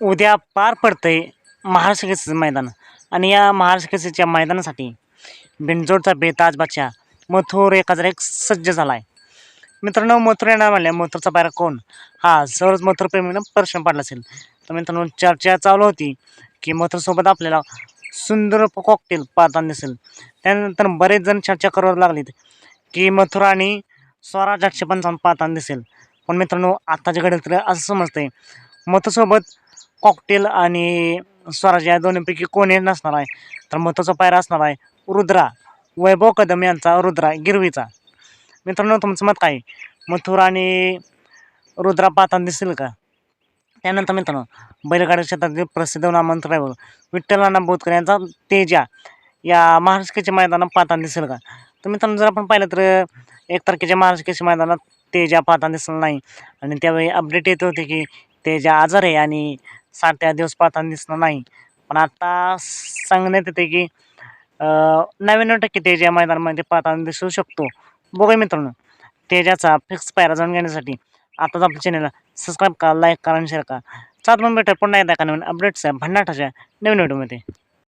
उद्या पार पडतंय महाराष्ट्र केसरीचं मैदान. आणि या महाराष्ट्र केसरीच्या मैदानासाठी बिंजोडचा बेताज बादशाह मथुर एखादा एक सज्ज झाला आहे मित्रांनो मथुर येणार म्हणल्या मथुरचा पायरा कोण? हा सहज मथुर प्रेमीनं प्रश्न पडला असेल. तर मित्रांनो चर्चा चालू होती की मथुरसोबत आपल्याला सुंदर कॉकटेल पाहताना दिसेल. त्यानंतर बरेच जण चर्चा करू लागलीत की मथुर आणि स्वराज आठशे पंचावन्न पाहताना दिसेल. पण मित्रांनो आत्ताच्या घडीत असं समजतंय मथुरसोबत कॉकटेल आणि स्वराज या दोन्हीपैकी कोणी नसणार आहे? तर महत्त्वाचा पायरा असणार आहे रुद्रा. वैभव कदम यांचा रुद्रा गिरवीचा. मित्रांनो तुमचं मत काय? मथुर आणि रुद्रा पाहताना दिसेल का? त्यानंतर मित्रांनो बैलगाडी क्षेत्रातील प्रसिद्ध नामवंत ड्रायव्हर विठ्ठल नाना बोधकर यांचा तेजा या महाराष्ट्राच्या मैदानात पाहताना दिसेल का? तर मित्रांनो जर आपण पाहिलं तर एक तारखेच्या महाराष्ट्राच्या मैदानात तेजा पाहताना दिसलं नाही. आणि त्यावेळी अपडेट येत होते की तेजा आजार आहे आणि सात आठ दिवस पाहताना दिसणार नाही. पण आता सांगण्यात येते की नव्याण्णव टक्के तेजा या मैदानामध्ये पाहताना दिसू शकतो. बघूया मित्रांनो तेजाचा फिक्स पायरा जाणून घेण्यासाठी आताच आपल्या चॅनलला सबस्क्राईब करा लाईक करा आणि शेअर करा. चालत मग भेटा पुन्हा एकदा का नवीन अपडेट्स आहे भन्नाटाच्या नवीन व्हिडिओमध्ये